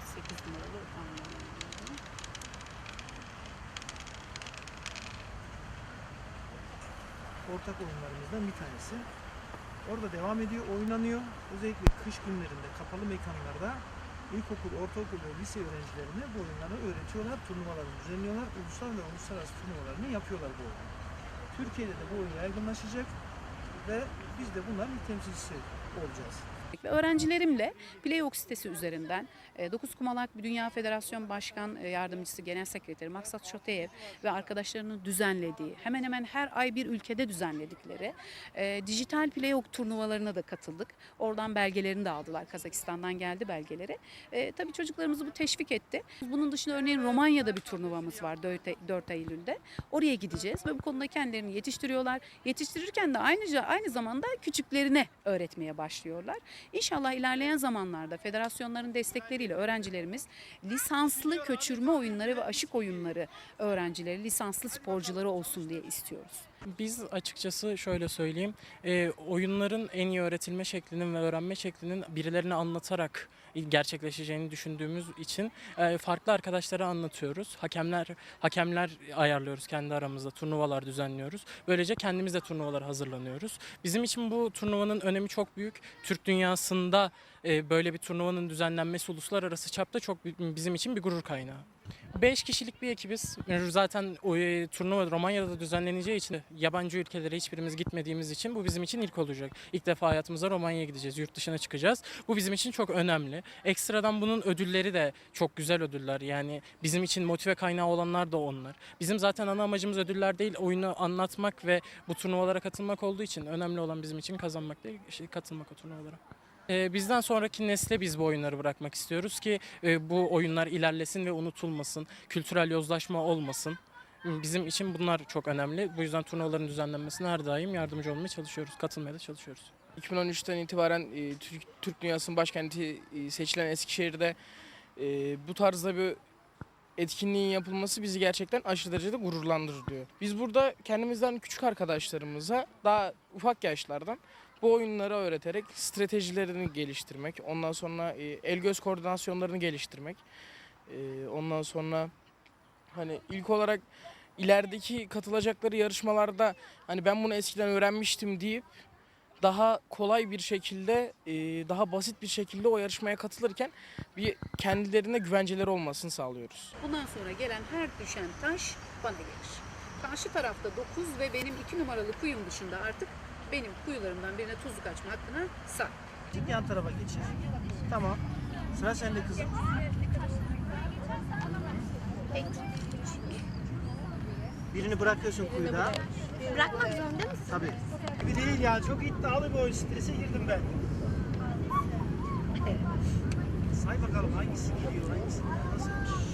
8 numaralı otanlar. ortak oyunlarımızdan bir tanesi. Orada devam ediyor, oynanıyor. Özellikle kış günlerinde kapalı mekanlarda ilkokul, ortaokul ve lise öğrencilerine bu oyunları öğretiyorlar, turnuvalarını düzenliyorlar. Ulusal ve uluslararası turnuvalarını yapıyorlar bu oyunu. Türkiye'de de bu oyun yaygınlaşacak ve biz de bunların temsilcisi olacağız. Ve öğrencilerimle Playox sitesi üzerinden e, 9 Kumalak Dünya Federasyon Başkan e, Yardımcısı Genel Sekreteri Maksat Şoteyev ve arkadaşlarının düzenlediği, hemen hemen her ay bir ülkede düzenledikleri e, dijital Playox turnuvalarına da katıldık. Oradan belgelerini de aldılar. Kazakistan'dan geldi belgeleri. E, tabii çocuklarımızı bu teşvik etti. Bunun dışında örneğin Romanya'da bir turnuvamız var 4, 4 Eylül'de. Oraya gideceğiz ve bu konuda kendilerini yetiştiriyorlar. Yetiştirirken de aynıca aynı zamanda küçüklerine öğretmeye başlıyorlar. İnşallah ilerleyen zamanlarda federasyonların destekleriyle öğrencilerimiz lisanslı köçürme oyunları ve aşık oyunları öğrencileri, lisanslı sporcuları olsun diye istiyoruz. Biz açıkçası şöyle söyleyeyim, e, oyunların en iyi öğretilme şeklinin ve öğrenme şeklinin birilerine anlatarak gerçekleşeceğini düşündüğümüz için e, farklı arkadaşlara anlatıyoruz. Hakemler hakemler ayarlıyoruz kendi aramızda, turnuvalar düzenliyoruz. Böylece kendimiz de turnuvalara hazırlanıyoruz. Bizim için bu turnuvanın önemi çok büyük. Türk dünyasında e, böyle bir turnuvanın düzenlenmesi uluslararası çapta çok bi- bizim için bir gurur kaynağı. 5 kişilik bir ekibiz. Zaten o e, turnuva Romanya'da da düzenleneceği için yabancı ülkelere hiçbirimiz gitmediğimiz için bu bizim için ilk olacak. İlk defa hayatımızda Romanya'ya gideceğiz, yurt dışına çıkacağız. Bu bizim için çok önemli. Ekstradan bunun ödülleri de çok güzel ödüller. Yani bizim için motive kaynağı olanlar da onlar. Bizim zaten ana amacımız ödüller değil, oyunu anlatmak ve bu turnuvalara katılmak olduğu için önemli olan bizim için kazanmak değil, şey, katılmak o turnuvalara. Ee, Bizden sonraki nesle biz bu oyunları bırakmak istiyoruz ki e, bu oyunlar ilerlesin ve unutulmasın, kültürel yozlaşma olmasın. Bizim için bunlar çok önemli. Bu yüzden turnuvaların düzenlenmesine her daim yardımcı olmaya çalışıyoruz, katılmaya da çalışıyoruz. 2013'ten itibaren e, Türk, Türk dünyasının başkenti e, seçilen Eskişehir'de e, bu tarzda bir etkinliğin yapılması bizi gerçekten aşırı derecede gururlandırır diyor. Biz burada kendimizden küçük arkadaşlarımıza daha ufak yaşlardan bu oyunları öğreterek stratejilerini geliştirmek, ondan sonra e, el göz koordinasyonlarını geliştirmek, e, ondan sonra hani ilk olarak ilerideki katılacakları yarışmalarda hani ben bunu eskiden öğrenmiştim deyip daha kolay bir şekilde, e, daha basit bir şekilde o yarışmaya katılırken bir kendilerine güvenceleri olmasını sağlıyoruz. Bundan sonra gelen her düşen taş bana gelir. Karşı tarafta 9 ve benim 2 numaralı kuyum dışında artık benim kuyularımdan birine tuzluk açma hakkına sahip. Çık yan tarafa geçir. Tamam. Sıra sende kızım. Birini bırakıyorsun kuyuda. Bırakmak zorunda mısın? Tabii. Bir değil ya çok iddialı bir oyun strese girdim ben. Say bakalım hangisi geliyor hangisi nasılmış.